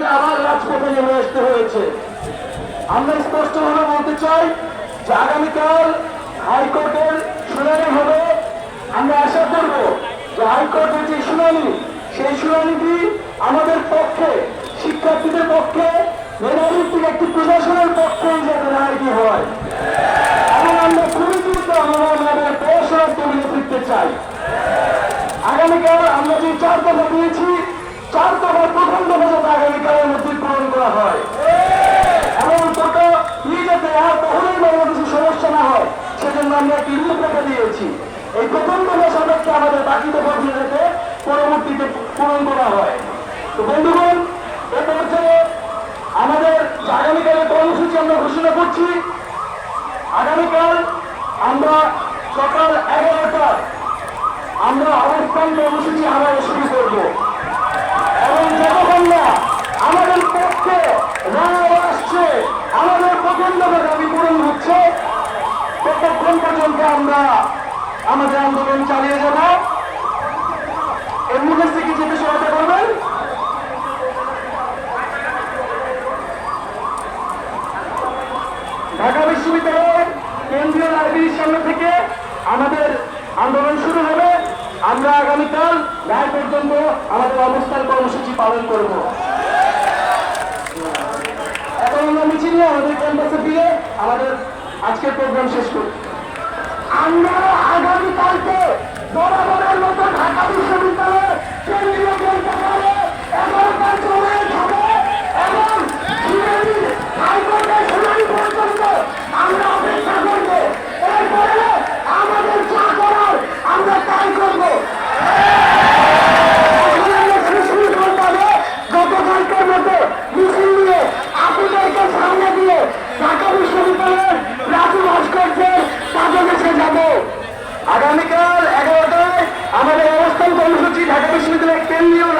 আমাদেরকে আবার রাজপথে নেমে আসতে হয়েছে। আমরা স্পষ্টভাবে বলতে চাই যে আগামীকাল হাইকোর্টের শুনানি হবে। আমরা আশা করব যে হাইকোর্টের যে শুনানি, সেই শুনানিটি আমাদের পক্ষে, শিক্ষার্থীদের পক্ষে মেধাভিত্তিক একটি প্রশাসনের পক্ষে যাতে রায়টি হয়। এবং আমরা খুবই দ্রুত আমরা আমাদের পড়াশোনার টেবিলে ফিরতে চাই। আগামীকাল আমরা যে চার দফা দিয়েছি চার প্রথম দফা যাতে আগামীকালের মধ্যে পূরণ করা হয়। বাংলাদেশে সমস্যা হয়। সেজন্য আমরা একটি রূপরেখা দিয়েছি। এই দফা সাপেক্ষে আমাদের পরবর্তীতে পূরণ করা হয়। তো বন্ধুগণ, এ আমাদের আগামীকালের কর্মসূচি আমরা ঘোষণা করছি, আগামীকাল আমরা সকাল এগারোটায় আমরা অবস্থান কর্মসূচি আবার শুরু করব এবং যতক্ষণ না আমাদের পক্ষে রায় আসছে আমাদের প্রথম দফা দাবি পূরণ হচ্ছে ততক্ষণ পর্যন্ত আমরা আমাদের আন্দোলন চালিয়ে যাব। এর মুখে থেকে যেতে সহায়তা করবেন। ঢাকা বিশ্ববিদ্যালয়ের কেন্দ্রীয় লাইব্রেরির সামনে থেকে আমাদের আন্দোলন শুরু হবে। আমরা আগামীকাল রায় পর্যন্ত আমাদের অবস্থান কর্মসূচি পালন করব। এখন আমরা মিছিল আমাদের ক্যাম্পাসে ফিরে আমাদের আজকের প্রোগ্রাম শেষ করি করলেও